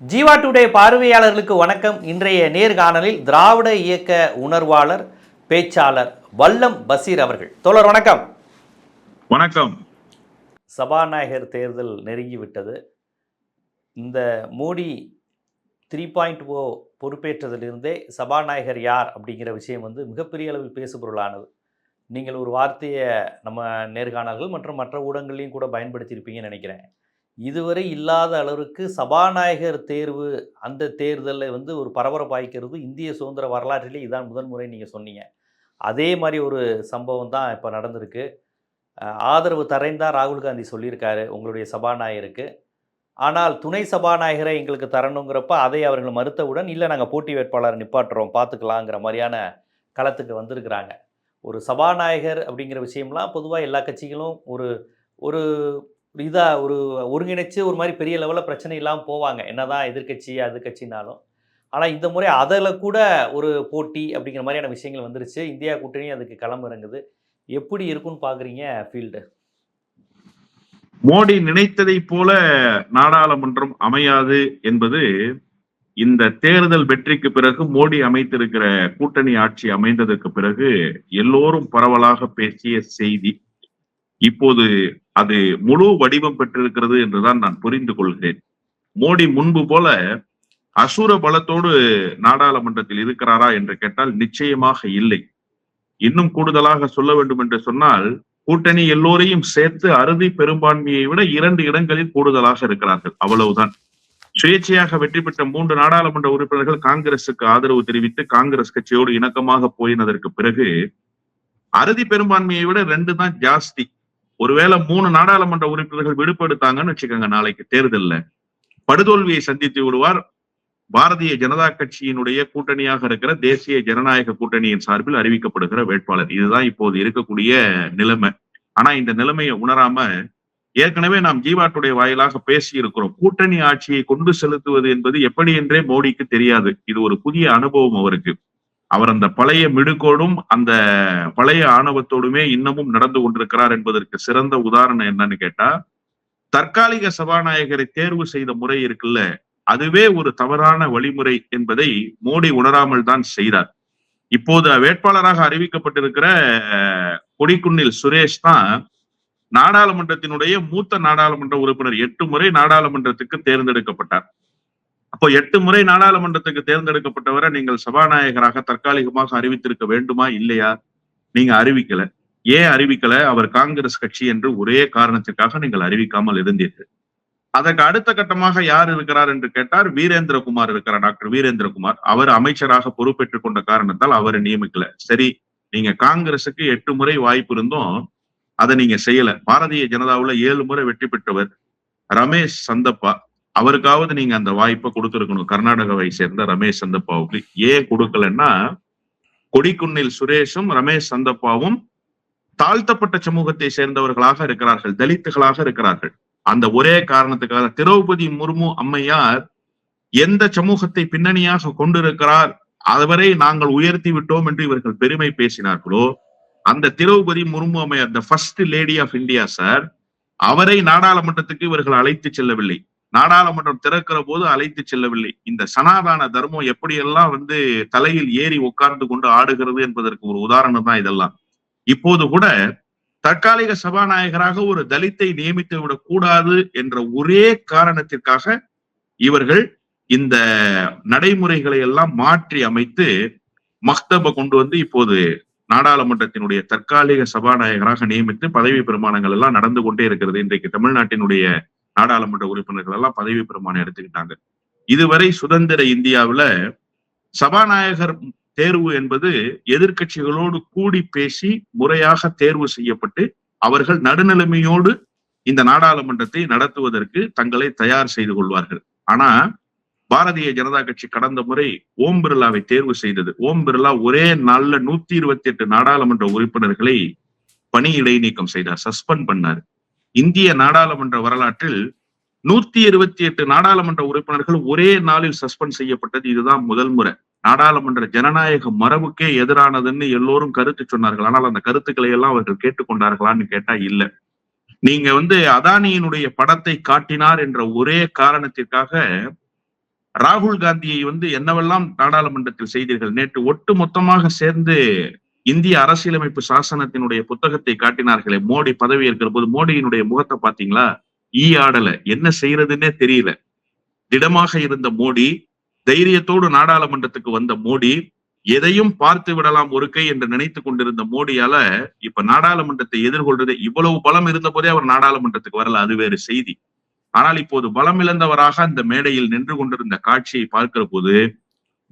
Jeeva today பார்வையாளர்களுக்கு வணக்கம். இன்றைய நேர்காணலில் திராவிட இயக்க உணர்வாளர் பேச்சாளர் வல்லம் பசீர் அவர்கள். தோழர் வணக்கம். வணக்கம். சபாநாயகர் தேர்தல் நெருங்கிவிட்டது. இந்த மோடி த்ரீ பாயிண்ட் ஓ பொறுப்பேற்றதிலிருந்தே சபாநாயகர் யார் அப்படிங்கிற விஷயம் வந்து மிகப்பெரிய அளவில் பேசுபொருளானது. நீங்கள் ஒரு வார்த்தையை நம்ம நேர்காணல்கள் மற்றும் மற்ற ஊடகங்களையும் கூட பயன்படுத்தியிருப்பீங்கன்னு நினைக்கிறேன். இதுவரை இல்லாத அளவிற்கு சபாநாயகர் தேர்வு அந்த தேர்தலில் வந்து ஒரு பரபரப்பாய்க்கிறது இந்திய சுதந்திர வரலாற்றிலே இதான் முதன்முறை நீங்கள் சொன்னீங்க. அதே மாதிரி ஒரு சம்பவம் தான் இப்போ நடந்திருக்கு. ஆதரவு தரேன்னு தான் ராகுல் காந்தி சொல்லியிருக்காரு உங்களுடைய சபாநாயகருக்கு. ஆனால் துணை சபாநாயகரை எங்களுக்கு தரணுங்கிறப்ப அதை அவர்கள் மறுத்தவுடன் இல்லை நாங்கள் போட்டி வேட்பாளரை நிப்பாட்டுறோம் பார்த்துக்கலாங்கிற மாதிரியான களத்துக்கு வந்திருக்கிறாங்க. ஒரு சபாநாயகர் அப்படிங்கிற விஷயம்லாம் பொதுவாக எல்லா கட்சிகளும் ஒரு ஒரு இதாக ஒரு ஒருங்கிணைச்சு ஒரு மாதிரி பெரிய லெவலில் பிரச்சனை இல்லாமல் போவாங்க. என்னதான் எதிர்க்கட்சி அது கட்சினாலும் ஆனால் இந்த முறை அதில் கூட ஒரு போட்டி அப்படிங்கிற மாதிரியான விஷயங்கள் வந்துருச்சு. இந்தியா கூட்டணி அதுக்கு களம் இறங்குது. எப்படி இருக்குன்னு பார்க்குறீங்க ஃபீல்டு? மோடி நினைத்ததைப் போல நாடாளுமன்றம் அமையாது என்பது இந்த தேர்தல் வெற்றிக்கு பிறகு மோடி அமைத்திருக்கிற கூட்டணி ஆட்சி அமைந்ததற்கு பிறகு எல்லோரும் பரவலாக பேசிய செய்தி. இப்போது அது முழு வடிவம் பெற்றிருக்கிறது என்றுதான் நான் புரிந்து கொள்கிறேன். மோடி முன்பு போல அசுர பலத்தோடு நாடாளுமன்றத்தில் இருக்கிறாரா என்று கேட்டால் நிச்சயமாக இல்லை. இன்னும் கூடுதலாக சொல்ல வேண்டும் என்று சொன்னால் கூட்டணி எல்லோரையும் சேர்த்து அறுதி பெரும்பான்மையை விட இரண்டு இடங்களில் கூடுதலாக இருக்கிறார்கள். அவ்வளவுதான். சுயேட்சையாக வெற்றி பெற்ற மூன்று நாடாளுமன்ற உறுப்பினர்கள் காங்கிரசுக்கு ஆதரவு தெரிவித்து காங்கிரஸ் கட்சியோடு இணக்கமாக போயினதற்கு பிறகு அறுதி பெரும்பான்மையை விட ரெண்டு தான் ஜாஸ்தி. ஒருவேளை மூணு நாடாளுமன்ற உறுப்பினர்கள் விடுபடுத்தாங்கன்னு வச்சுக்கோங்க நாளைக்கு தேர்தல்ல. படுதோல்வியை சந்தித்து விடுவார். பாரதிய ஜனதா கட்சியினுடைய கூட்டணியாக இருக்கிற தேசிய ஜனநாயக கூட்டணியின் சார்பில் அறிவிக்கப்படுகிற வேட்பாளர். இதுதான் இப்போது இருக்கக்கூடிய நிலைமை. ஆனா இந்த நிலைமையை உணராம ஏற்கனவே நாம் ஜீவாட்டுடைய வாயிலாக பேசி இருக்கிறோம் கூட்டணி ஆட்சியை கொண்டு செலுத்துவது என்பது எப்படி என்றே மோடிக்கு தெரியாது. இது ஒரு புதிய அனுபவம் அவருக்கு. அவர் அந்த பழைய மிடுக்கோடும் அந்த பழைய ஆணவத்தோடுமே இன்னமும் நடந்து கொண்டிருக்கிறார் என்பதற்கு சிறந்த உதாரணம் என்னன்னு கேட்டா தற்காலிக சபாநாயகரை தேர்வு செய்த முறை இருக்குல்ல அதுவே ஒரு தவறான வழிமுறை என்பதை மோடி உணராமல் தான் செய்தார். இப்போது வேட்பாளராக அறிவிக்கப்பட்டிருக்கிற கொடிக்குன்னில் சுரேஷ் தான் நாடாளுமன்றத்தினுடைய மூத்த நாடாளுமன்ற உறுப்பினர். எட்டு முறை நாடாளுமன்றத்துக்கு தேர்ந்தெடுக்கப்பட்டார். அப்போ எட்டு முறை நாடாளுமன்றத்துக்கு தேர்ந்தெடுக்கப்பட்டவரை நீங்கள் சபாநாயகராக தற்காலிகமாக அறிவித்திருக்க வேண்டுமா இல்லையா? நீங்க அறிவிக்கல. ஏன் அறிவிக்கல? அவர் காங்கிரஸ் கட்சி என்று ஒரே காரணத்திற்காக நீங்கள் அறிவிக்காமல் இருந்தீர்கள். அதற்கு அடுத்த கட்டமாக யார் இருக்கிறார் என்று கேட்டார் வீரேந்திரகுமார் இருக்கிறார் டாக்டர் வீரேந்திரகுமார். அவர் அமைச்சராக பொறுப்பேற்றுக் கொண்ட காரணத்தால் அவரை நியமிக்கல. சரி நீங்க காங்கிரசுக்கு எட்டு முறை வாய்ப்பு இருந்தும் அதை நீங்க செய்யல. பாரதிய ஜனதாவுல ஏழு முறை வெற்றி பெற்றவர் ரமேஷ் சந்தப்பா. அவருக்காவது நீங்க அந்த வாய்ப்பை கொடுத்திருக்கணும். கர்நாடகாவை சேர்ந்த ரமேஷ் சந்தப்பாவுக்கு ஏன் கொடுக்கலன்னா கொடிக்குன்னில் சுரேஷும் ரமேஷ் சந்தப்பாவும் தாழ்த்தப்பட்ட சமூகத்தை சேர்ந்தவர்களாக இருக்கிறார்கள் தலித்துகளாக இருக்கிறார்கள். அந்த ஒரே காரணத்துக்காக திரௌபதி முர்மு அம்மையார் எந்த சமூகத்தை பின்னணியாக கொண்டிருக்கிறார் அதுவரை நாங்கள் உயர்த்தி விட்டோம் என்று இவர்கள் பெருமை பேசினார்களோ அந்த திரௌபதி முர்மு அம்மையார் the first lady of India sir அவரை நாடாளுமன்றத்துக்கு இவர்கள் அழைத்து செல்லவில்லை. நாடாளுமன்றம் திறக்கிற போது அழைத்து செல்லவில்லை. இந்த சனாதான தர்மம் எப்படியெல்லாம் வந்து தலையில் ஏறி உட்கார்ந்து கொண்டு ஆடுகிறது என்பதற்கு ஒரு உதாரணம் தான் இதெல்லாம். இப்போது கூட தற்காலிக சபாநாயகராக ஒரு தலித்தை நியமித்து விடக் கூடாது என்ற ஒரே காரணத்திற்காக இவர்கள் இந்த நடைமுறைகளை எல்லாம் மாற்றி அமைத்து மக்தபை கொண்டு வந்து இப்போது நாடாளுமன்றத்தினுடைய தற்காலிக சபாநாயகராக நியமித்து பதவி பிரமாணங்கள் எல்லாம் நடந்து கொண்டே இருக்கிறது. இன்றைக்கு தமிழ்நாட்டினுடைய நாடாளுமன்ற உறுப்பினர்கள் எல்லாம் பதவி பிரமாணம் எடுத்துக்கிட்டாங்க. இதுவரை சுதந்திர இந்தியாவுல சபாநாயகர் தேர்வு என்பது எதிர்கட்சிகளோடு கூடி பேசி முறையாக தேர்வு செய்யப்பட்டு அவர்கள் நடுநிலைமையோடு இந்த நாடாளுமன்றத்தை நடத்துவதற்கு தங்களை தயார் செய்து கொள்வார்கள். ஆனா பாரதிய ஜனதா கட்சி கடந்த முறை ஓம் பிர்லாவை தேர்வு செய்தது. ஓம் பிர்லா ஒரே நாள்ல நூத்தி இருபத்தி எட்டு நாடாளுமன்ற உறுப்பினர்களை பணி இடைநீக்கம் செய்தார் சஸ்பெண்ட் பண்ணார். இந்திய நாடாளுமன்ற வரலாற்றில் நூத்தி இருபத்தி எட்டு நாடாளுமன்ற உறுப்பினர்கள் ஒரே நாளில் சஸ்பெண்ட் செய்யப்பட்டது. இதுதான் முதல் முறை. நாடாளுமன்ற ஜனநாயக மரபுக்கே எதிரானதுன்னு எல்லோரும் கருத்து சொன்னார்கள். ஆனால் அந்த கருத்துக்களை எல்லாம் அவர்கள் கேட்டுக்கொண்டார்களான்னு கேட்டா இல்ல. நீங்க வந்து அதானியினுடைய படத்தை காட்டினார் என்ற ஒரே காரணத்திற்காக ராகுல் காந்தியை வந்து என்னவெல்லாம் நாடாளுமன்றத்தில் செய்தீர்கள்? நேற்று ஒட்டு மொத்தமாக சேர்ந்து இந்திய அரசியலமைப்பு சாசனத்தினுடைய புத்தகத்தை காட்டினார்களே. மோடி பதவி ஏற்கிற போது மோடியினுடைய முகத்தை பாத்தீங்களா ஈ ஆடல. என்ன செய்யறதுன்னே தெரியல. திடமாக இருந்த மோடி தைரியத்தோடு நாடாளுமன்றத்துக்கு வந்த மோடி எதையும் பார்த்து விடலாம் ஒரு கை என்று நினைத்து கொண்டிருந்த மோடியால இப்ப நாடாளுமன்றத்தை எதிர்கொள்றது இவ்வளவு பலம் இருந்த போதே அவர் நாடாளுமன்றத்துக்கு வரல. அது வேறு செய்தி. ஆனால் இப்போது பலம் இழந்தவராக அந்த மேடையில் நின்று கொண்டிருந்த காட்சியை பார்க்கிற போது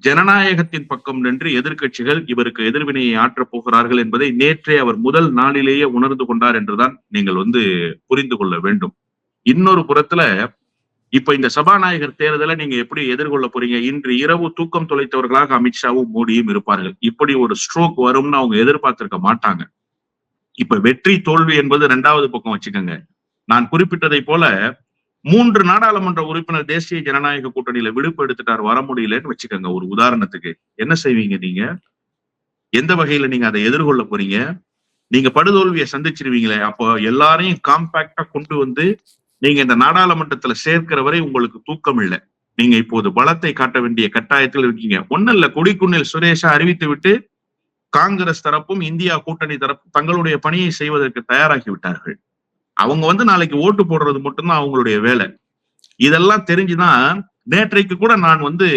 ஜனநாயகத்தின் பக்கம் நின்று எதிர்க்கட்சிகள் இவருக்கு எதிர்வினையை ஆற்றப் போகிறார்கள் என்பதை நேற்றே அவர் முதல் நாளிலேயே உணர்ந்து கொண்டார் என்றுதான் நீங்கள் வந்து புரிந்து கொள்ள வேண்டும். இன்னொரு புறத்துல இப்ப இந்த சபாநாயகர் தேர்தலை நீங்க எப்படி எதிர்கொள்ள போறீங்க? இன்று இரவு தூக்கம் தொலைத்தவர்களாக அமித்ஷாவும் மோடியும் இருப்பார்கள். இப்படி ஒரு ஸ்ட்ரோக் வரும்னு அவங்க எதிர்பார்த்திருக்க மாட்டாங்க. இப்ப வெற்றி தோல்வி என்பது ரெண்டாவது பக்கம் வச்சுக்கோங்க. நான் குறிப்பிட்டதை போல மூன்று நாடாளுமன்ற உறுப்பினர் தேசிய ஜனநாயக கூட்டணியில விடுப்பு எடுத்துட்டார் வர முடியலன்னு வச்சுக்கோங்க. ஒரு உதாரணத்துக்கு என்ன செய்வீங்க நீங்க? எந்த வகையில நீங்க அதை எதிர்கொள்ள போறீங்க? நீங்க படுதோல்வியை சந்திச்சிருவீங்களே அப்போ எல்லாரையும் காம்பாக்டா கொண்டு வந்து நீங்க இந்த நாடாளுமன்றத்துல சேர்க்கிற வரை உங்களுக்கு தூக்கம் இல்லை. நீங்க இப்போது பலத்தை காட்ட வேண்டிய கட்டாயத்தில் இருக்கீங்க. ஒண்ணு இல்ல கொடிக்குன்னில் சுரேஷா அறிவித்து விட்டு காங்கிரஸ் தரப்பும் இந்தியா கூட்டணி தரப்பும் தங்களுடைய பணியை செய்வதற்கு தயாராகி விட்டார்கள். அவங்க வந்து நாளைக்கு ஓட்டு போடுறது மட்டும்தான் அவங்களுடைய வேலை. இதெல்லாம் தெரிஞ்சுதான் நேற்றைக்கு கூட நான் வந்து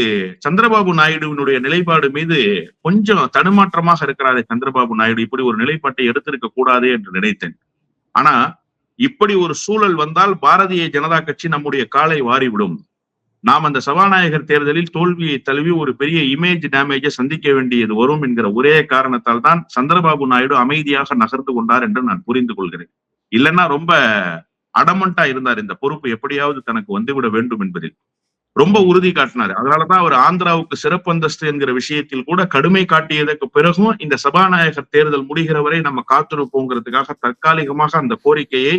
சந்திரபாபு நாயுடுவினுடைய நிலைப்பாடு மீது கொஞ்சம் தடுமாற்றமாக இருக்கிறாரே சந்திரபாபு நாயுடு. இப்படி ஒரு நிலைப்பாட்டை எடுத்திருக்க கூடாது என்று நினைத்தேன். ஆனா இப்படி ஒரு சூழல் வந்தால் பாரதிய ஜனதா கட்சி நம்முடைய காலை வாரிவிடும். நாம் அந்த சபாநாயகர் தேர்தலில் தோல்வியை தழுவி ஒரு பெரிய இமேஜ் டேமேஜை சந்திக்க வேண்டியது வரும் என்கிற ஒரே காரணத்தால் தான் சந்திரபாபு நாயுடு அமைதியாக நகர்ந்து கொண்டார் என்று நான் புரிந்து கொள்கிறேன். இல்லைன்னா ரொம்ப அடமண்டா இருந்தார். இந்த பொறுப்பு எப்படியாவது தனக்கு வந்துவிட வேண்டும் என்பதில். ரொம்ப உறுதி காட்டினார். அதனாலதான் அவர் ஆந்திராவுக்கு சிறப்பு அந்தஸ்து என்கிற விஷயத்தில் கூட கடுமை காட்டியதற்கு பிறகும் இந்த சபாநாயகர் தேர்தல் முடிகிற வரை நம்ம காத்திருப்போங்கிறதுக்காக தற்காலிகமாக அந்த கோரிக்கையை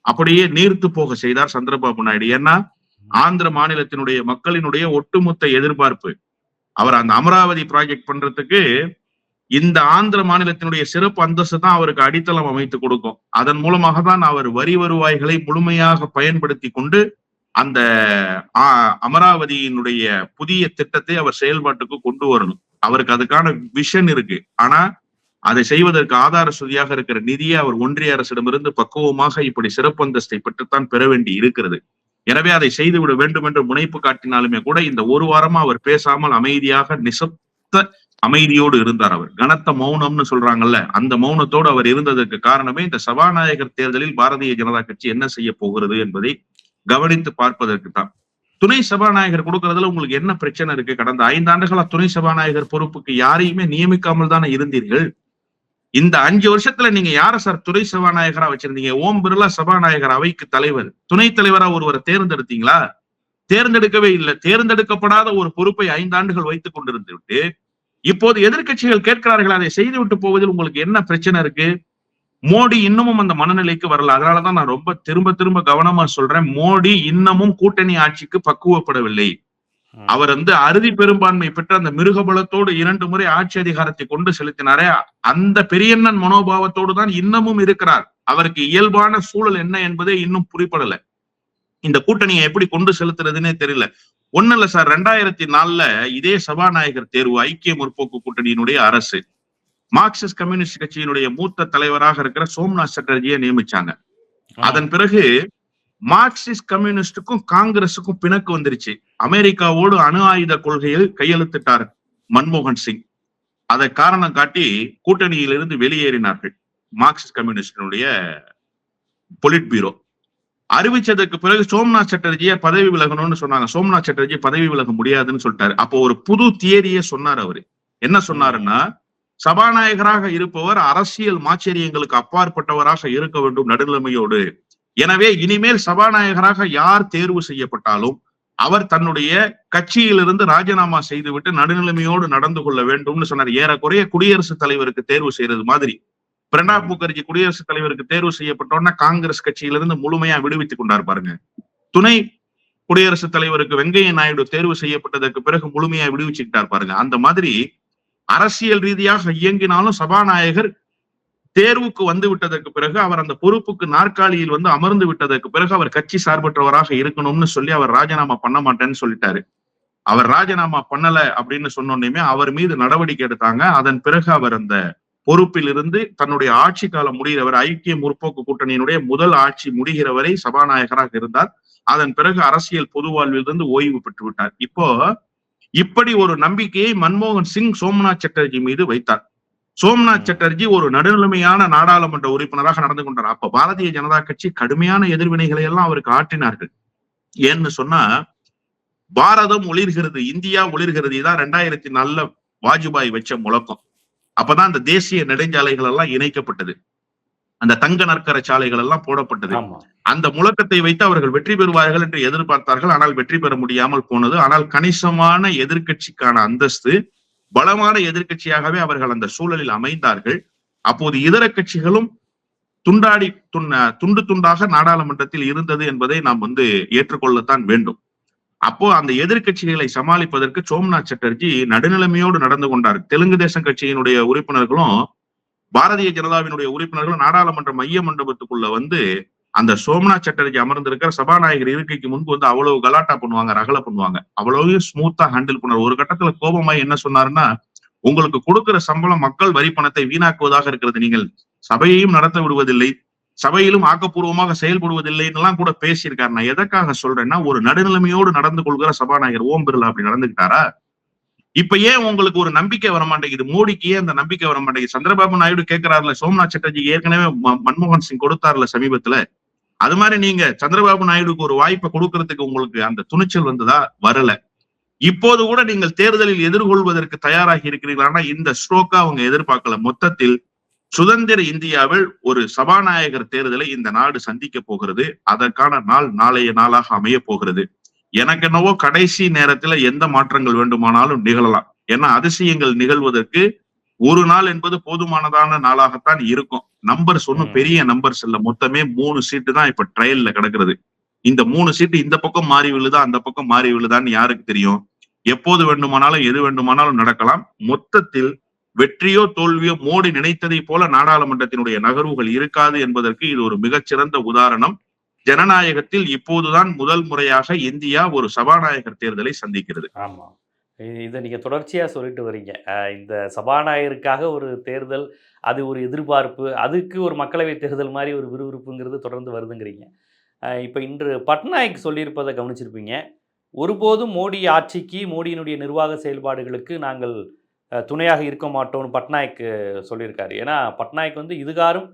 அப்படியே நீர்த்து போக செய்தார் சந்திரபாபு நாயுடு. ஏன்னா ஆந்திர மாநிலத்தினுடைய மக்களினுடைய ஒட்டுமொத்த எதிர்பார்ப்பு அவர் அந்த அமராவதி ப்ராஜெக்ட் பண்றதுக்கு இந்த ஆந்திர மாநிலத்தினுடைய சிறப்பு அந்தஸ்து தான் அவருக்கு அடித்தளம் அமைத்து கொடுக்கும். அதன் மூலமாக தான் அவர் வரி வருவாய்களை முழுமையாக பயன்படுத்தி கொண்டு அந்த அமராவதியினுடைய புதிய திட்டத்தை அவர் செயல்பாட்டுக்கு கொண்டு வரணும். அவருக்கு அதுக்கான விஷன் இருக்கு. ஆனா அதை செய்வதற்கு ஆதார சுதியாக இருக்கிற நிதியை அவர் ஒன்றிய அரசிடமிருந்து பக்குவமாக இப்படி சிறப்பு அந்தஸ்தை பெற்றுத்தான் பெற வேண்டி இருக்கிறது. எனவே அதை செய்துவிட வேண்டும் என்று முனைப்பு காட்டினாலுமே கூட இந்த ஒரு வாரமா அவர் பேசாமல் அமைதியாக நிசப்த அமைதியோடு இருந்தார் அவர். கனத்த மௌனம்னு சொல்றாங்கல்ல அந்த மௌனத்தோடு அவர் இருந்ததற்கு காரணமே இந்த சபாநாயகர் தேர்தலில் பாரதிய ஜனதா கட்சி என்ன செய்ய போகிறது என்பதை கவனித்து பார்ப்பதற்கு தான். துணை சபாநாயகர் கொடுக்கறதுல உங்களுக்கு என்ன பிரச்சனை இருக்கு? கடந்த ஐந்து ஆண்டுகளா துணை சபாநாயகர் பொறுப்புக்கு யாரையுமே நியமிக்காமல் தானே இருந்தீர்கள்? இந்த அஞ்சு வருஷத்துல நீங்க யார சார் துணை சபாநாயகரா வச்சிருந்தீங்க? ஓம் பிர்லா சபாநாயகர் அவைக்கு தலைவர். துணைத் தலைவரா ஒருவரை தேர்ந்தெடுத்தீங்களா? தேர்ந்தெடுக்கவே இல்லை. தேர்ந்தெடுக்கப்படாத ஒரு பொறுப்பை ஐந்து ஆண்டுகள் வைத்துக் கொண்டிருந்து விட்டு இப்போது எதிர்கட்சிகள் கேட்கிறார்கள் அதை செய்துவிட்டு போவதில் உங்களுக்கு என்ன பிரச்சனை இருக்கு? மோடி இன்னமும் அந்த மனநிலைக்கு வரல. அதனாலதான் நான் ரொம்ப திரும்ப திரும்ப கவனமா சொல்றேன். மோடி இன்னமும் கூட்டணி ஆட்சிக்கு பக்குவப்படவில்லை. அவர் வந்து அறுதி பெரும்பான்மை பெற்ற அந்த மிருகபலத்தோடு இரண்டு முறை ஆட்சி அதிகாரத்தை கொண்டு செலுத்தினாரே. அந்த பெரியண்ணன் மனோபாவத்தோடு தான் இன்னமும் இருக்கிறார். அவருக்கு இயல்பான சூழல் என்ன என்பதே இன்னும் புரிப்படல இந்த கூட்டணியை எப்படி கொண்டு செலுத்துறதுன்னே தெரியல. ஒண்ணு இல்ல சார் ரெண்டாயிரத்தி நாலுல இதே சபாநாயகர் தேர்வு ஐக்கிய முற்போக்கு கூட்டணியினுடைய அரசு மார்க்சிஸ்ட் கம்யூனிஸ்ட் கட்சியினுடைய மூத்த தலைவராக இருக்கிற சோம்நாத் சட்டர்ஜியை நியமிச்சாங்க. அதன் பிறகு மார்க்சிஸ்ட் கம்யூனிஸ்டுக்கும் காங்கிரசுக்கும் பிணக்கு வந்துருச்சு. அமெரிக்காவோடு அணு ஆயுத கொள்கையில் கையெழுத்திட்டார் மன்மோகன் சிங். அதை காரணம் காட்டி கூட்டணியிலிருந்து வெளியேறினார்கள் மார்க்சிஸ்ட் கம்யூனிஸ்டினுடைய பொலிட் பீரோ அறிவிச்சதுக்கு பிறகு சோம்நாத் சட்டர்ஜியை பதவி விலகணும்னு சொன்னாங்க. சோம்நாத் சட்டர்ஜி பதவி விலக முடியாதுன்னு சொல்லிட்டாரு. அப்போ ஒரு புது தியரியை சொன்னார் அவரு. என்ன சொன்னாருன்னா சபாநாயகராக இருப்பவர் அரசியல் மாச்சரியங்களுக்கு அப்பாற்பட்டவராக இருக்க வேண்டும் நடுநிலைமையோடு. எனவே இனிமேல் சபாநாயகராக யார் தேர்வு செய்யப்பட்டாலும் அவர் தன்னுடைய கட்சியிலிருந்து ராஜினாமா செய்துவிட்டு நடுநிலைமையோடு நடந்து கொள்ள வேண்டும்னு சொன்னார். ஏறக்குறைய குடியரசுத் தலைவருக்கு தேர்வு செய்யறது மாதிரி. பிரணாப் முகர்ஜி குடியரசுத் தலைவருக்கு தேர்வு செய்யப்பட்டோன்னா காங்கிரஸ் கட்சியிலிருந்து முழுமையா விடுவித்துக் கொண்டார் பாருங்க. துணை குடியரசுத் தலைவருக்கு வெங்கைய நாயுடு தேர்வு செய்யப்பட்டதற்கு பிறகு முழுமையா விடுவிச்சுக்கிட்டார் பாருங்க. அந்த மாதிரி அரசியல் ரீதியாக இயங்கினாலும் சபாநாயகர் தேர்வுக்கு வந்து விட்டதற்கு பிறகு அவர் அந்த பொறுப்புக்கு நாற்காலியில் வந்து அமர்ந்து விட்டதற்கு பிறகு அவர் கட்சி சார்பற்றவராக இருக்கணும்னு சொல்லி அவர் ராஜினாமா பண்ண மாட்டேன்னு சொல்லிட்டாரு. அவர் ராஜினாமா பண்ணல அப்படின்னு சொன்னோன்னையுமே அவர் மீது நடவடிக்கை எடுத்தாங்க. அதன் பிறகு அவர் அந்த பொறுப்பில் இருந்து தன்னுடைய ஆட்சி காலம் முடிகிறவர் ஐக்கிய முற்போக்கு கூட்டணியினுடைய முதல் ஆட்சி முடிகிற வரை சபாநாயகராக இருந்தார். அதன் பிறகு அரசியல் பொது இருந்து ஓய்வு பெற்று விட்டார். இப்போ இப்படி ஒரு நம்பிக்கையை மன்மோகன் சிங் சோம்நாத் சட்டர்ஜி மீது வைத்தார். சோம்நாத் சட்டர்ஜி ஒரு நடுநிலைமையான நாடாளுமன்ற உறுப்பினராக நடந்து கொண்டார். அப்ப பாரதிய ஜனதா கட்சி கடுமையான எதிர்வினைகளை எல்லாம் அவருக்கு ஆற்றினார்கள். ஏன்னு சொன்னா பாரதம் ஒளிர்கிறது இந்தியா ஒளிர்கிறது இதான் ரெண்டாயிரத்தி நாலுல வாஜ்பாய் வச்ச முழக்கம். அப்பதான் அந்த தேசிய நெடுஞ்சாலைகள் எல்லாம் இணைக்கப்பட்டது. அந்த தங்க நற்கர சாலைகள் எல்லாம் போடப்பட்டது. அந்த முழக்கத்தை வைத்து அவர்கள் வெற்றி பெறுவார்கள் என்று எதிர்பார்த்தார்கள். ஆனால் வெற்றி பெற முடியாமல் போனது. ஆனால் கணிசமான எதிர்க்கட்சிக்கான அந்தஸ்து பலமான எதிர்க்கட்சியாகவே அவர்கள் அந்த சூழலில் அமைந்தார்கள். அப்போது இதர கட்சிகளும் துண்டாடி துண்ண துண்டு துண்டாக நாடாளுமன்றத்தில் இருந்தது என்பதை நாம் வந்து ஏற்றுக்கொள்ளத்தான் வேண்டும். அப்போ அந்த எதிர்க்கட்சிகளை சமாளிப்பதற்கு சோம்நாத் சட்டர்ஜி நடுநிலைமையோடு நடந்து கொண்டார். தெலுங்கு தேசம் கட்சியினுடைய உறுப்பினர்களும் பாரதிய ஜனதாவினுடைய உறுப்பினர்களும் நாடாளுமன்ற மைய மண்டபத்துக்குள்ள வந்து அந்த சோம்நாத் சட்டர்ஜி அமர்ந்திருக்கிற சபாநாயகர் இருக்கைக்கு முன்பு வந்து அவ்வளவு கலாட்டா பண்ணுவாங்க ரகல பண்ணுவாங்க. அவ்வளவு ஸ்மூத்தா ஹேண்டில் பண்ணார் ஒரு கட்டத்துல கோபமாய் என்ன சொன்னாருன்னா உங்களுக்கு கொடுக்கிற சம்பளம் மக்கள் வரி பணத்தை வீணாக்குவதாக இருக்கிறது. நீங்கள் சபையையும் நடத்த விடுவதில்லை. சபையிலும் ஆக்கப்பூர்வமாக செயல்படுவதில்லைன்னு கூட பேசியிருக்காரு. நான் எதற்காக சொல்றேன்னா ஒரு நடுநிலைமையோடு நடந்து கொள்கிற சபாநாயகர் ஓம் பிர்லா அப்படி நடந்துகிட்டாரா இப்ப ஏன் உங்களுக்கு ஒரு நம்பிக்கை வர மாட்டேங்குது மோடிக்கு ஏன் அந்த நம்பிக்கை வர மாட்டேங்குது சந்திரபாபு நாயுடு கேட்கிறாருல சோம்நாத் சட்டர்ஜி ஏற்கனவே மன்மோகன் சிங் கொடுத்தாருல சமீபத்துல. அது மாதிரி நீங்க சந்திரபாபு நாயுடுக்கு ஒரு வாய்ப்பை கொடுக்கறதுக்கு உங்களுக்கு அந்த துணிச்சல் வந்ததா? வரல. இப்போது கூட நீங்கள் தேர்தலில் எதிர்கொள்வதற்கு தயாராகி இருக்கிறீர்களா இந்த ஸ்ட்ரோக்கா அவங்க எதிர்பார்க்கல. மொத்தத்தில் சுதந்திர இந்தியாவில் ஒரு சபாநாயகர் தேர்தலை இந்த நாடு சந்திக்க போகிறது. அதற்கான நாள் நாளைய நாளாக அமைய போகிறது. எனக்கு என்னவோ கடைசி நேரத்துல எந்த மாற்றங்கள் வேண்டுமானாலும் நிகழலாம். ஏன்னா அதிசயங்கள் நிகழ்வதற்கு ஒரு நாள் என்பது போதுமானதான நாளாகத்தான் இருக்கும். நம்பர்ஸ் ஒன்னும். பெரிய நம்பர்ஸ் இல்ல. மொத்தமே மூணு சீட்டு தான் இப்ப ட்ரையல்ல கிடக்குறது. இந்த மூணு சீட்டு இந்த பக்கம் மாறி விழுதா அந்த பக்கம் மாறி விழுதான்னு யாருக்கு தெரியும்? எப்போது வேண்டுமானாலும் எது வேண்டுமானாலும் நடக்கலாம். மொத்தத்தில் வெற்றியோ தோல்வியோ மோடி நினைத்ததை போல நாடாளுமன்றத்தினுடைய நகர்வுகள் இருக்காது என்பதற்கு இது ஒரு மிகச்சிறந்த உதாரணம். ஜனநாயகத்தில் இப்போதுதான் முதல் முறையாக இந்தியா ஒரு சபாநாயகர் தேர்தலை சந்திக்கிறது. ஆமா. இதை நீங்க தொடர்ச்சியா சொல்லிட்டு வரீங்க. இந்த சபாநாயகருக்காக ஒரு தேர்தல் அது ஒரு எதிர்பார்ப்பு அதுக்கு ஒரு மக்களவை தேர்தல் மாதிரி ஒரு விறுவிறுப்புங்கிறது தொடர்ந்து வருதுங்கிறீங்க. இப்போ இப்ப இன்று பட்நாயக் சொல்லியிருப்பதை கவனிச்சிருப்பீங்க. ஒருபோதும் மோடி ஆட்சிக்கு மோடியினுடைய நிர்வாக செயல்பாடுகளுக்கு நாங்கள் துணையாக இருக்க மாட்டோம்னு பட்நாயக் சொல்லியிருக்காரு. ஏன்னா பட்நாயக் வந்து இதுகாரும்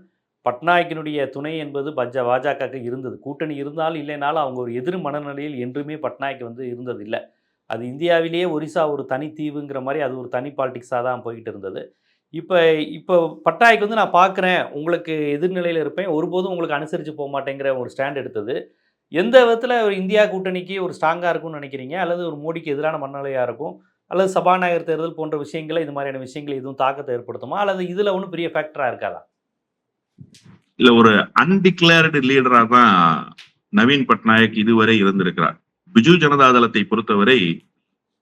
பட்நாயக்கினுடைய துணை என்பது பஜ பாஜகவுக்கு இருந்தது. கூட்டணி இருந்தாலும் இல்லைனாலும் அவங்க ஒரு எதிர் மனநிலையில் என்றுமே பட்நாயக் வந்து இருந்தது இல்லை அது இந்தியாவிலேயே ஒரிசா ஒரு தனி தீவுங்கிற மாதிரி அது ஒரு தனி பாலிடிக்ஸாக தான் போய்கிட்டு இருந்தது. இப்போ இப்போ பட்நாயக் வந்து நான் பார்க்குறேன் உங்களுக்கு எதிர்நிலையில் இருப்பேன் ஒருபோதும் உங்களுக்கு அனுசரித்து போக மாட்டேங்கிற ஒரு ஸ்டாண்ட் எடுத்தது. எந்த விதத்தில் ஒரு இந்தியா கூட்டணிக்கு ஒரு ஸ்ட்ராங்காக இருக்கும்னு நினைக்கிறீங்க? அல்லது ஒரு மோடிக்கு எதிரான மனநிலையாக இருக்கும்? அல்லது சபாநாயகர் தேர்தல் போன்ற விஷயங்களை இது மாதிரியான விஷயங்கள் எதுவும் தாக்கத்தை ஏற்படுத்துமா? அல்லது இதில் ஒன்றும் பெரிய ஃபேக்டராக இருக்காதா? இல்ல ஒரு அன்டிக்ளேர்டு லீடரா தான் நவீன் பட்நாயக் இதுவரை இருந்திருக்கிறார். பிஜு ஜனதா தளத்தை பொறுத்தவரை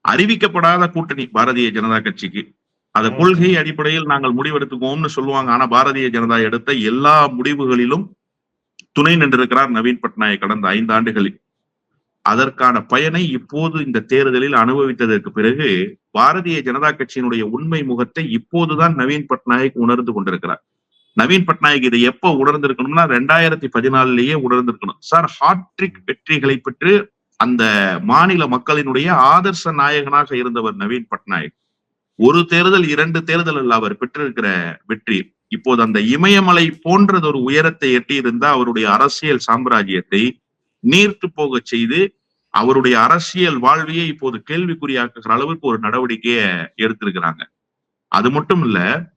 அறிவிக்கப்படாத கூட்டணி பாரதிய ஜனதா கட்சிக்கு. அத. கொள்கை அடிப்படையில் நாங்கள் முடிவெடுத்துக்குவோம்னு சொல்லுவாங்க. ஆனா பாரதிய ஜனதா எடுத்த எல்லா முடிவுகளிலும் துணை நின்றிருக்கிறார் நவீன் பட்நாயக் கடந்த ஐந்து ஆண்டுகளில். அதற்கான பயனை இப்போது இந்த தேர்தலில் அனுபவித்ததற்கு பிறகு பாரதிய ஜனதா கட்சியினுடைய உண்மை முகத்தை இப்போதுதான் நவீன் பட்நாயக் உணர்ந்து கொண்டிருக்கிறார். நவீன் பட்நாயக் இதை எப்ப உணர்ந்திருக்கணும்னா ரெண்டாயிரத்தி பதினாலிலேயே உணர்ந்திருக்கணும். சார் ஹாட்ரிக் வெற்றிகளை பெற்று அந்த மாநில மக்களினுடைய ஆதர்ச நாயகனாக இருந்தவர் நவீன் பட்நாயக். ஒரு தேர்தல் இரண்டு தேர்தல் அல்ல அவர் பெற்றிருக்கிற வெற்றி. இப்போது அந்த இமயமலை போன்றது ஒரு உயரத்தை எட்டியிருந்த அவருடைய அரசியல் சாம்ராஜ்யத்தை நீர்த்து போக செய்து அவருடைய அரசியல் வாழ்வையே இப்போது கேள்விக்குறியாக்குகிற அளவுக்கு ஒரு நடவடிக்கையை எடுத்திருக்கிறாங்க. அது மட்டும் இல்ல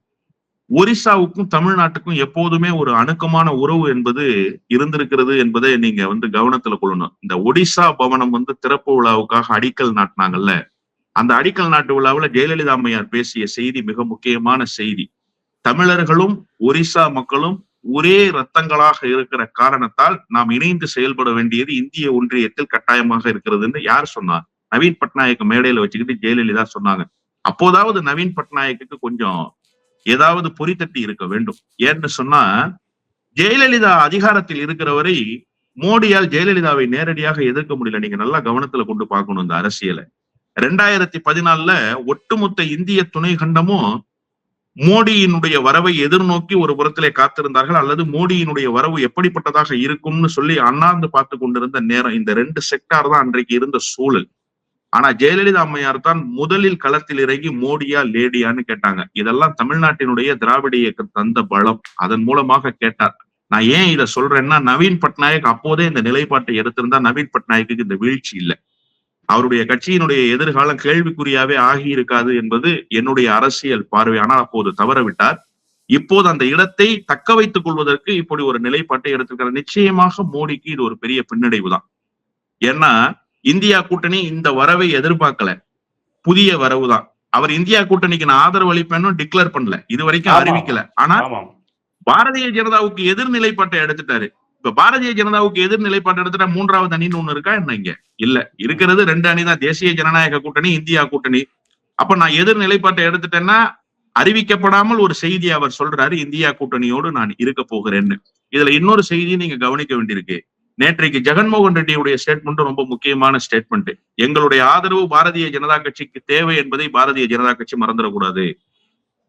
ஒரிசாவுக்கும் தமிழ்நாட்டுக்கும் எப்போதுமே ஒரு அணுக்கமான உறவு என்பது இருந்திருக்கிறது என்பதை நீங்க வந்து கவனத்துல கொள்ளணும். இந்த ஒடிசா பவனம் வந்து திறப்பு விழாவுக்காக அடிக்கல் நாட்டினாங்கல்ல அந்த அடிக்கல் நாட்டு விழாவுல ஜெயலலிதா அம்மையார் பேசிய செய்தி மிக முக்கியமான செய்தி. தமிழர்களும் ஒரிசா மக்களும் ஒரே ரத்தங்களாக இருக்கிற காரணத்தால் நாம் இணைந்து செயல்பட வேண்டியது இந்திய ஒன்றியத்தில் கட்டாயமாக இருக்கிறதுன்னு யார் சொன்னா? நவீன் பட்நாயக் மேடையில வச்சுக்கிட்டு ஜெயலலிதா சொன்னாங்க. அப்போதாவது நவீன் பட்நாயக்குக்கு கொஞ்சம் ஏதாவது பொறித்தட்டி இருக்க வேண்டும். ஏன்னு சொன்னா ஜெயலலிதா அதிகாரத்தில் இருக்கிற வரை மோடியால் ஜெயலலிதாவை நேரடியாக எதிர்க்க முடியல. நீங்க நல்லா கவனத்துல கொண்டு பார்க்கணும் இந்த அரசியலை. ரெண்டாயிரத்தி பதினாலுல ஒட்டுமொத்த இந்திய துணை கண்டமும் மோடியினுடைய வரவை எதிர்நோக்கி ஒரு புறத்திலே காத்திருந்தார்கள். அல்லது மோடியினுடைய வரவு எப்படிப்பட்டதாக இருக்கும்னு சொல்லி அண்ணாந்து பார்த்து கொண்டிருந்த நேரம். இந்த ரெண்டு செக்டார் தான் அன்றைக்கு இருந்த சூழல். ஆனா ஜெயலலிதா அம்மையார் தான் முதலில் களத்தில் இறங்கி மோடியா லேடியான்னு கேட்டாங்க. இதெல்லாம் தமிழ்நாட்டினுடைய திராவிட இயக்கம் தந்த பலம். அதன் மூலமாக கேட்டார். நான் ஏன் இதை சொல்றேன்னா நவீன் பட்நாயக் அப்போதே இந்த நிலைப்பாட்டை எடுத்திருந்தா நவீன் பட்நாயக்கு இந்த வீழ்ச்சி இல்லை. அவருடைய கட்சியினுடைய எதிர்காலம் கேள்விக்குறியாவே ஆகி இருக்காது என்பது என்னுடைய அரசியல் பார்வை. ஆனால் அப்போது தவறவிட்டார். இப்போது அந்த இடத்தை தக்க வைத்துக் கொள்வதற்கு இப்படி ஒரு நிலைப்பாட்டை எடுத்திருக்கிறார். நிச்சயமாக மோடிக்கு இது ஒரு பெரிய பின்னடைவு தான். ஏன்னா இந்தியா கூட்டணி இந்த வரவை எதிர்பார்க்கல. புதிய வரவு தான். அவர் இந்தியா கூட்டணிக்கு நான் ஆதரவு அளிப்பேன்னு டிக்ளேர் பண்ணல. இது வரைக்கும். அறிவிக்கல. ஆனா பாரதிய ஜனதாவுக்கு எதிர் நிலைப்பாட்டை எடுத்துட்டாரு. இப்ப பாரதிய ஜனதாவுக்கு எதிர் நிலைப்பாடு எடுத்துட்டா மூன்றாவது அணின்னு ஒண்ணு இருக்கா என்ன இங்க? இல்ல. இருக்கிறது ரெண்டு அணி தான் தேசிய ஜனநாயக கூட்டணி இந்தியா கூட்டணி. அப்ப நான் எதிர் நிலைப்பாட்டை எடுத்துட்டேன்னா அறிவிக்கப்படாமல் ஒரு செய்தி அவர் சொல்றாரு இந்தியா கூட்டணியோடு நான் இருக்க போகிறேன்னு. இதுல இன்னொரு செய்தி நீங்க கவனிக்க வேண்டியிருக்கு. நேற்றைக்கு ஜெகன்மோகன் ரெட்டியுடைய ஸ்டேட்மெண்ட் ரொம்ப முக்கியமான ஸ்டேட்மெண்ட் எங்களுடைய ஆதரவு பாரதிய ஜனதா கட்சிக்கு தேவை என்பதை பாரதிய ஜனதா கட்சி மறந்துடக்கூடாது.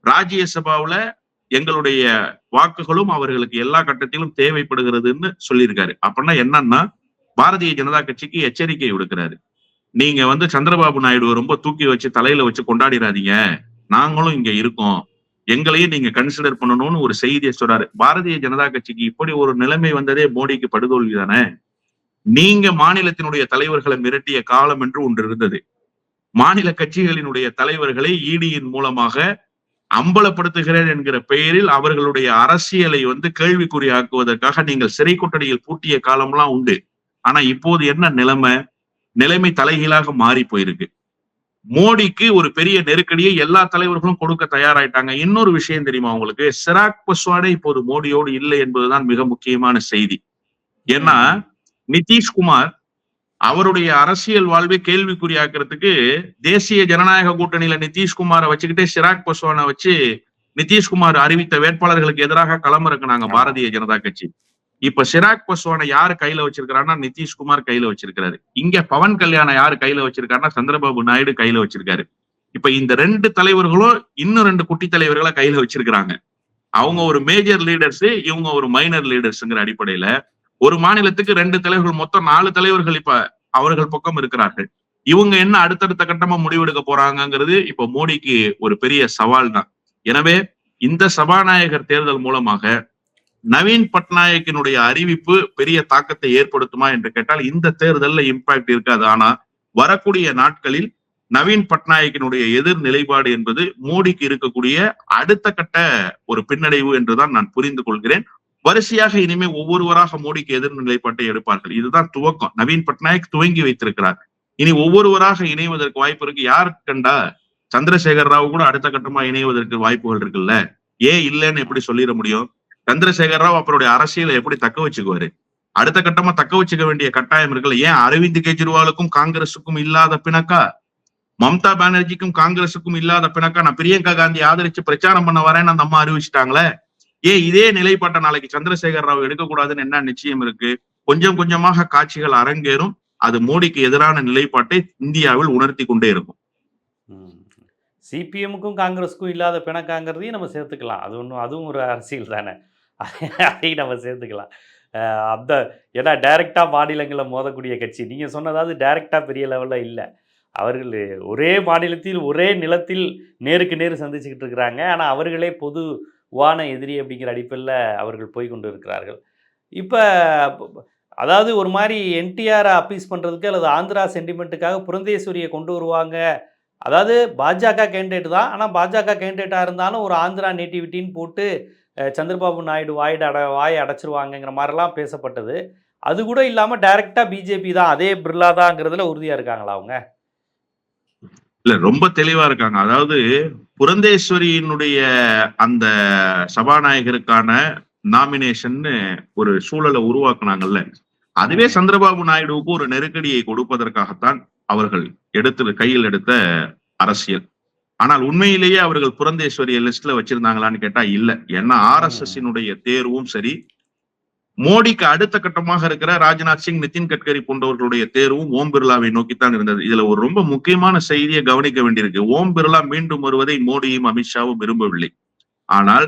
ராஜ்யசபாவில எங்களுடைய வாக்குகளும் அவர்களுக்கு எல்லா கட்டத்திலும் தேவைப்படுகிறதுன்னு சொல்லியிருக்காரு. அப்படின்னா என்னன்னா பாரதிய ஜனதா கட்சிக்கு எச்சரிக்கை விடுக்கிறாரு. நீங்க வந்து சந்திரபாபு நாயுடு ரொம்ப தூக்கி வச்சு தலையில வச்சு கொண்டாடிடாதீங்க நாங்களும் இங்க இருக்கோம். எங்களையும் நீங்க கன்சிடர் பண்ணணும்னு ஒரு செய்தியை சொல்றாரு. பாரதிய ஜனதா கட்சிக்கு இப்படி ஒரு நிலைமை வந்ததே மோடிக்கு படுதோல்வி தானே? நீங்க மாநிலத்தினுடைய தலைவர்களை மிரட்டிய காலம் என்று ஒன்று இருந்தது. மாநில கட்சிகளினுடைய தலைவர்களை ஈடியின் மூலமாக அம்பலப்படுத்துகிறேன் என்கிற பெயரில் அவர்களுடைய அரசியலை வந்து கேள்விக்குறியாக்குவதற்காக நீங்கள் சிறை கொட்டடியில் பூட்டிய காலம்லாம் உண்டு. ஆனா இப்போது என்ன நிலைமை? நிலைமை தலைகீழாக மாறி போயிருக்கு. மோடிக்கு ஒரு பெரிய நெருக்கடியை எல்லா தலைவர்களும் கொடுக்க தயாராயிட்டாங்க. இன்னொரு விஷயம் தெரியுமா உங்களுக்கு? சிராக் பஸ்வாடே இப்போது மோடியோடு இல்லை என்பதுதான் மிக முக்கியமான செய்தி. ஏன்னா நிதிஷ்குமார் அவருடைய அரசியல் வாழ்வை கேள்விக்குறியாக்குறதுக்கு தேசிய ஜனநாயக கூட்டணியில நிதிஷ்குமாரை வச்சுக்கிட்டே சிராக் பஸ்வானை வச்சு நிதிஷ்குமார் அறிவித்த வேட்பாளர்களுக்கு எதிராக களமிறக்குனாங்க. பாரதிய ஜனதா கட்சி. இப்ப சிராக் பஸ்வானை யாரு கையில வச்சிருக்காருன்னா நிதிஷ்குமார் கையில வச்சிருக்காரு இங்க பவன் கல்யாணம் யாரு கையில வச்சிருக்காருன்னா சந்திரபாபு நாயுடு கையில வச்சிருக்காரு. இப்ப இந்த ரெண்டு தலைவர்களும் இன்னும் ரெண்டு குட்டி தலைவர்களை கையில வச்சிருக்கிறாங்க. அவங்க ஒரு மேஜர் லீடர்ஸ் இவங்க ஒரு மைனர் லீடர்ஸ்ங்கிற அடிப்படையில ஒரு மாநிலத்துக்கு ரெண்டு தலைவர்கள் மொத்தம் நாலு தலைவர்கள் இப்ப அவர்கள் பக்கம் இருக்கிறார்கள். இவங்க என்ன அடுத்தடுத்த கட்டமா முடிவெடுக்க போறாங்கங்கிறது இப்ப மோடிக்கு ஒரு பெரிய சவால் தான் எனவே இந்த சபாநாயகர் தேர்தல் மூலமாக நவீன் பட்நாயக்கினுடைய அறிவிப்பு பெரிய தாக்கத்தை ஏற்படுத்துமா என்று கேட்டால் இந்த தேர்தல்ல இம்பாக்ட் இருக்காது. ஆனா வரக்கூடிய நாட்களில் நவீன் பட்நாயக்கினுடைய எதிர் நிலைப்பாடு என்பது மோடிக்கு இருக்கக்கூடிய அடுத்த கட்ட ஒரு பின்னடைவு என்றுதான் நான் புரிந்து கொள்கிறேன். வரிசையாக இனிமே ஒவ்வொருவராக மோடிக்கு எதிர் நிலைப்பாட்டை எடுப்பார்கள். இதுதான் துவக்கம். நவீன் பட்நாயக் துவங்கி வைத்திருக்கிறார். இனி ஒவ்வொருவராக இணைவதற்கு வாய்ப்பு இருக்கு. யார் கண்டா? சந்திரசேகர் ராவ் கூட அடுத்த கட்டமா இணைவதற்கு வாய்ப்புகள் இருக்குல்ல? ஏன் இல்லைன்னு எப்படி சொல்லிட முடியும்? சந்திரசேகர் ராவ் அவருடைய அரசியலை எப்படி தக்க வச்சுக்குவாரு? அடுத்த கட்டமா தக்க வச்சுக்க வேண்டிய கட்டாயம் இருக்குல்ல? ஏன் அரவிந்த் கெஜ்ரிவாலுக்கும் காங்கிரசுக்கும் இல்லாத பிணக்கா? மம்தா பானர்ஜிக்கும் காங்கிரசுக்கும் இல்லாத பிணக்கா? நான் பிரியங்கா காந்தி ஆதரிச்சு பிரச்சாரம் பண்ண வரேன்னு அந்த அம்மா அறிவிச்சிட்டாங்களே. ஏன் இதே நிலைப்பாட்டை நாளைக்கு சந்திரசேகர் ராவ் எடுக்கக்கூடாதுன்னு என்ன நிச்சயம் இருக்கு? கொஞ்சம் கொஞ்சமாக காட்சிகள் அரங்கேறும். அது மோடிக்கு எதிரான நிலைப்பாட்டை இந்தியாவில் உணர்த்தி கொண்டே இருக்கும். சிபிஎம்முக்கும் காங்கிரஸுக்கும் இல்லாத பிணக்காங்கிறதையும் நம்ம சேர்த்துக்கலாம். அது ஒன்றும் அதுவும் ஒரு அரசியல் தானே. அதையும் நம்ம சேர்த்துக்கலாம். அந்த ஏன்னா டைரெக்டாக மாநிலங்களில் மோதக்கூடிய கட்சி. நீங்கள் சொன்னதாவது டைரெக்டாக பெரிய லெவலில் இல்லை. அவர்கள் ஒரே மாநிலத்தில் ஒரே நிலத்தில் நேருக்கு நேர் சந்திச்சுக்கிட்டு இருக்கிறாங்க. ஆனால் அவர்களே பொது வான எதிரி அப்படிங்கிற அடிப்படையில் அவர்கள் போய் கொண்டு இருக்கிறார்கள். இப்போ அதாவது ஒரு மாதிரி என்டிஆரை அப்பீஸ் பண்ணுறதுக்கு அல்லது ஆந்திரா சென்டிமெண்ட்டுக்காக புரந்தேஸ்வரியை கொண்டு வருவாங்க. அதாவது பாஜக கேண்டிடேட் தான். ஆனால் பாஜக கேண்டிடேட்டாக இருந்தாலும் ஒரு ஆந்திரா நேட்டிவிட்டின்னு போட்டு சந்திரபாபு நாயுடு வாயிட அட வாயை அடைச்சிருவாங்கங்கிற மாதிரிலாம் பேசப்பட்டது. அது கூட இல்லாமல் டைரெக்டாக பிஜேபி தான். அதே பிர்லா தாங்கிறதுல உறுதியாக இருக்காங்களா அவங்க? இல்ல ரொம்ப தெளிவா இருக்காங்க. அதாவது புரந்தேஸ்வரியினுடைய அந்த சபாநாயகருக்கான நாமினேஷன்னு ஒரு சூழலை உருவாக்குனாங்கல்ல. அதுவே சந்திரபாபு நாயுடுவுக்கு ஒரு நெருக்கடியை கொடுப்பதற்காகத்தான் அவர்கள் எடுத்து கையில் எடுத்த அரசியல். ஆனால் உண்மையிலேயே அவர்கள் புரந்தேஸ்வரிய லிஸ்ட்ல வச்சிருந்தாங்களான்னு கேட்டா இல்ல. ஏன்னா ஆர் எஸ் எஸ் தேர்வும் சரி மோடிக்கு அடுத்த கட்டமாக இருக்கிற ராஜ்நாத் சிங் நிதின் கட்கரி போன்றவர்களுடைய தேர்வும் ஓம் பிர்லாவை நோக்கித்தான் இருந்தது. இதுல ஒரு ரொம்ப முக்கியமான செய்தியை கவனிக்க வேண்டியிருக்கு. ஓம் பிர்லா மீண்டும் வருவதை மோடியும் அமித்ஷாவும் விரும்பவில்லை. ஆனால்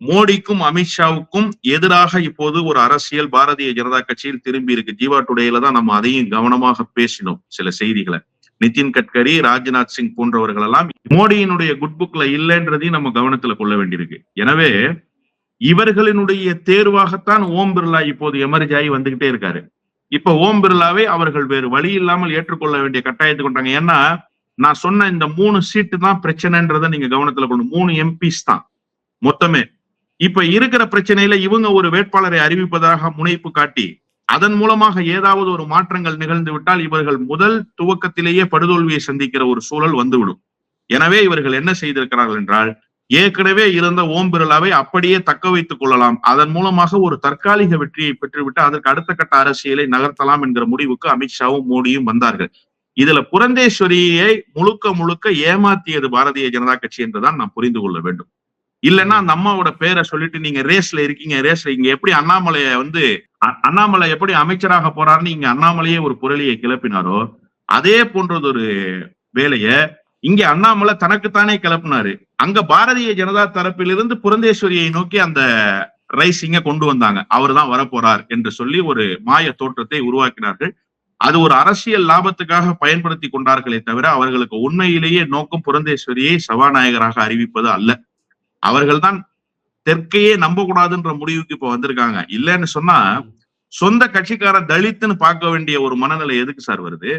மோடிக்கும் அமித்ஷாவுக்கும் எதிராக இப்போது ஒரு அரசியல் பாரதிய ஜனதா கட்சியில் திரும்பி இருக்கு. ஜீவா டுடேல தான் நம்ம அதையும் கவனமாக பேசினோம் சில செய்திகளை. நிதின் கட்கரி ராஜ்நாத் சிங் போன்றவர்கள் எல்லாம் மோடியினுடைய குட் புக்ல இல்லைன்றதையும் நம்ம கவனத்துல கொள்ள வேண்டியிருக்கு. எனவே இவர்களினுடைய தேர்வாகத்தான் ஓம் பிர்லா இப்போது எமர்ஜ் ஆகி வந்துகிட்டே இருக்காரு. இப்ப ஓம் பிர்லாவை அவர்கள் வேறு வழி இல்லாமல் ஏற்றுக்கொள்ள வேண்டிய கட்டாயத்துக்கு கொண்டாங்க ஏன்னா நான் சொன்ன இந்த மூணு சீட்டு தான் பிரச்சனைன்றதை நீங்க கவனத்துல கொண்டு மூணு எம்பிஸ் தான். மொத்தமே. இப்ப இருக்கிற பிரச்சனையில இவங்க ஒரு வேட்பாளரை அறிவிப்பதாக முனைப்பு காட்டி அதன் மூலமாக ஏதாவது ஒரு மாற்றங்கள் நிகழ்ந்து விட்டால் இவர்கள் முதல் துவக்கத்திலேயே படுதோல்வியை சந்திக்கிற ஒரு சூழல் வந்துவிடும். எனவே இவர்கள் என்ன செய்திருக்கிறார்கள் என்றால் ஏற்கனவே இருந்த ஓம் பிர்லாவை அப்படியே தக்க வைத்துக் கொள்ளலாம். அதன் மூலமாக ஒரு தற்காலிக வெற்றியை பெற்றுவிட்டு அதற்கு அடுத்த கட்ட அரசியலை நகர்த்தலாம் என்கிற முடிவுக்கு அமித்ஷாவும் மோடியும் வந்தார்கள். இதுல புரந்தேஸ்வரியை முழுக்க முழுக்க ஏமாத்தியது பாரதிய ஜனதா கட்சி என்றுதான் நாம் புரிந்து கொள்ள வேண்டும். இல்லைன்னா அந்த அம்மாவோட பேரை சொல்லிட்டு நீங்க ரேஸ்ல இருக்கீங்க ரேஸ்ல இங்க எப்படி அண்ணாமலைய வந்து அண்ணாமலை எப்படி அமைச்சராக போறாருன்னு இங்க அண்ணாமலையே ஒரு புரளியை கிளப்பினாரோ அதே போன்றதொரு வேலையை இங்க அண்ணாமலை தனக்குத்தானே கிளப்பினாரு. அங்க பாரதிய ஜனதா தரப்பிலிருந்து புரந்தேஸ்வரியை நோக்கி அந்த ரைசிங்க கொண்டு வந்தாங்க. அவர் தான் வரப்போறார் என்று சொல்லி ஒரு மாய தோற்றத்தை உருவாக்கினார்கள். அது ஒரு அரசியல் லாபத்துக்காக பயன்படுத்தி கொண்டார்களே தவிர அவர்களுக்கு உண்மையிலேயே நோக்கம் புரந்தேஸ்வரியை சபாநாயகராக அறிவிப்பது அல்ல. அவர்கள்தான் தெற்கையே நம்ப கூடாதுன்ற முடிவுக்கு இப்ப வந்திருக்காங்க. இல்லைன்னு சொன்னா சொந்த கட்சிக்கார தலித்துன்னு பார்க்க வேண்டிய ஒரு மனநிலை எதுக்கு சார் வருது?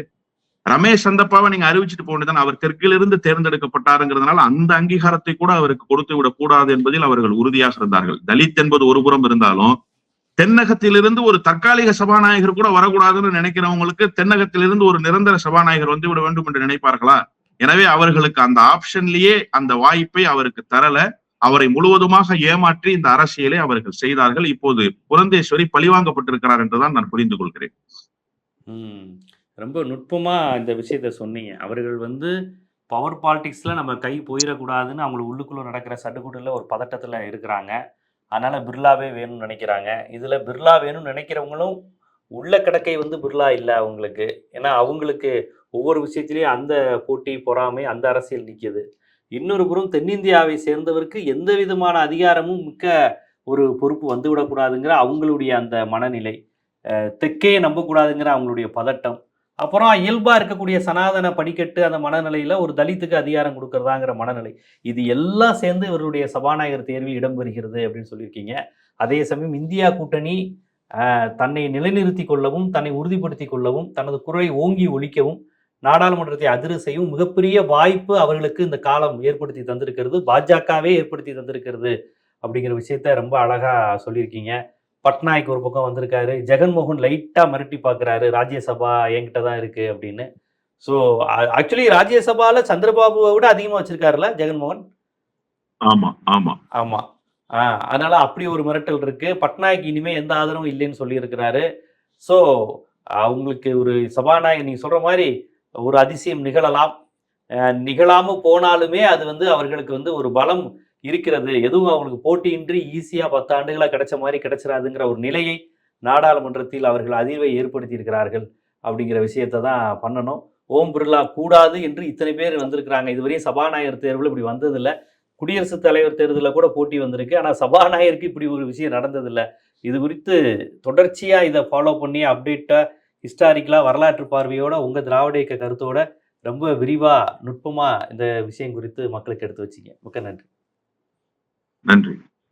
ரமேஷ் சந்தப்பாவை நீங்க அறிவிச்சிட்டு போனதுதான் அவர் தெற்கிலிருந்து தேர்ந்தெடுக்கப்பட்டாருங்கிறதுனால அந்த அங்கீகாரத்தை கூட அவருக்கு கொடுத்து விடக் கூடாது என்பதில் அவர்கள் உறுதியாக இருந்தார்கள். தலித் என்பது ஒரு புறம் இருந்தாலும் தென்னகத்திலிருந்து ஒரு தற்காலிக சபாநாயகர் கூட வரக்கூடாதுன்னு நினைக்கிறவங்களுக்கு தென்னகத்திலிருந்து ஒரு நிரந்தர சபாநாயகர் வந்து விட வேண்டும் என்று நினைப்பார்களா? எனவே அவர்களுக்கு அந்த ஆப்ஷன்லயே அந்த வாய்ப்பை அவருக்கு தரல. அவரை முழுவதுமாக ஏமாற்றி இந்த அரசியலை அவர்கள் செய்தார்கள். இப்போது புரந்தேஸ்வரி பழிவாங்கப்பட்டிருக்கிறார் என்றுதான் நான் புரிந்து கொள்கிறேன். ரொம்ப நுட்பமாக இந்த விஷயத்த சொன்னீங்க. அவர்கள் வந்து பவர் பாலிடிக்ஸில் நம்ம கை போயிடக்கூடாதுன்னு அவங்களுக்கு உள்ளுக்குள்ளே நடக்கிற சட்டுக்குட்டில் ஒரு பதட்டத்தில் இருக்கிறாங்க. அதனால் பிர்லாவே வேணும்னு நினைக்கிறாங்க. இதில் பிர்லா வேணும்னு நினைக்கிறவங்களும் உள்ள கிடக்கை வந்து பிர்லா இல்லை அவங்களுக்கு. ஏன்னா அவங்களுக்கு ஒவ்வொரு விஷயத்திலையும் அந்த போட்டி பொறாமை அந்த அரசியல் நிற்கிது இன்னொரு புறம் தென்னிந்தியாவை சேர்ந்தவருக்கு எந்த விதமான அதிகாரமும் மிக்க ஒரு பொறுப்பு வந்துவிடக்கூடாதுங்கிற அவங்களுடைய அந்த மனநிலை. தெக்கையை தெற்கே நம்பக்கூடாதுங்கிற அவங்களுடைய பதட்டம். அப்புறம் இயல்பாக இருக்கக்கூடிய சனாதன படிக்கட்டு அந்த மனநிலையில் ஒரு தலித்துக்கு அதிகாரம் கொடுக்கறதாங்கிற மனநிலை. இது எல்லாம் சேர்ந்து இவருடைய சபாநாயகர் தேர்வில் இடம்பெறுகிறது அப்படின்னு சொல்லியிருக்கீங்க. அதே சமயம் இந்தியா கூட்டணி தன்னை நிலைநிறுத்தி கொள்ளவும் தன்னை உறுதிப்படுத்தி கொள்ளவும் தனது குரலை ஓங்கி ஒழிக்கவும் நாடாளுமன்றத்தை அதிர செய்யும் மிகப்பெரிய வாய்ப்பு அவர்களுக்கு இந்த காலம் ஏற்படுத்தி தந்திருக்கிறது. பாஜகவே ஏற்படுத்தி தந்திருக்கிறது அப்படிங்கிற விஷயத்த ரொம்ப அழகாக சொல்லியிருக்கீங்க. பட்நாயக் ஒரு பக்கம் வந்திருக்காரு. ஜெகன்மோகன் லைட்டா மிரட்டி பார்க்கறாரு. ராஜ்யசபா என்கிட்ட தான் இருக்கு அப்படின்னு. ஸோ ஆக்சுவலி ராஜ்யசபால சந்திரபாபுவை விட அதிகமா வச்சிருக்காருல்ல ஜெகன்மோகன்? ஆமா ஆமா. ஆமா. ஆ அதனால அப்படி ஒரு மிரட்டல் இருக்கு. பட்நாயக் இனிமே எந்த ஆதரவும் இல்லைன்னு சொல்லியிருக்கிறாரு. ஸோ அவங்களுக்கு ஒரு சபாநாயகர் நீங்க சொல்ற மாதிரி ஒரு அதிசயம் நிகழலாம். அஹ், நிகழாம போனாலுமே அது வந்து அவர்களுக்கு வந்து ஒரு பலம் இருக்கிறது. எதுவும் அவங்களுக்கு போட்டியின்றி ஈஸியாக பத்து ஆண்டுகளாக கிடைச்ச மாதிரி கிடைச்சிடாதுங்கிற ஒரு நிலையை நாடாளுமன்றத்தில் அவர்கள் அதிர்வை ஏற்படுத்தியிருக்கிறார்கள் அப்படிங்கிற விஷயத்தை தான் பண்ணணும். ஓம் பிர்லா கூடாது என்று இத்தனை பேர் வந்திருக்கிறாங்க. இதுவரையும் சபாநாயகர் தேர்வில் இப்படி வந்ததில்லை. குடியரசுத் தலைவர் தேர்தலில் கூட போட்டி வந்திருக்கு. ஆனால் சபாநாயகருக்கு இப்படி ஒரு விஷயம் நடந்ததில்லை. இது குறித்து தொடர்ச்சியாக இதை ஃபாலோ பண்ணி அப்டேட்டாக ஹிஸ்டாரிக்கலாக வரலாற்று பார்வையோட உங்கள் திராவிட இயக்க கருத்தோட ரொம்ப விரிவாக நுட்பமாக இந்த விஷயம் குறித்து மக்களுக்கு எடுத்து வச்சிங்க. மிக்க நன்றி. நன்றி.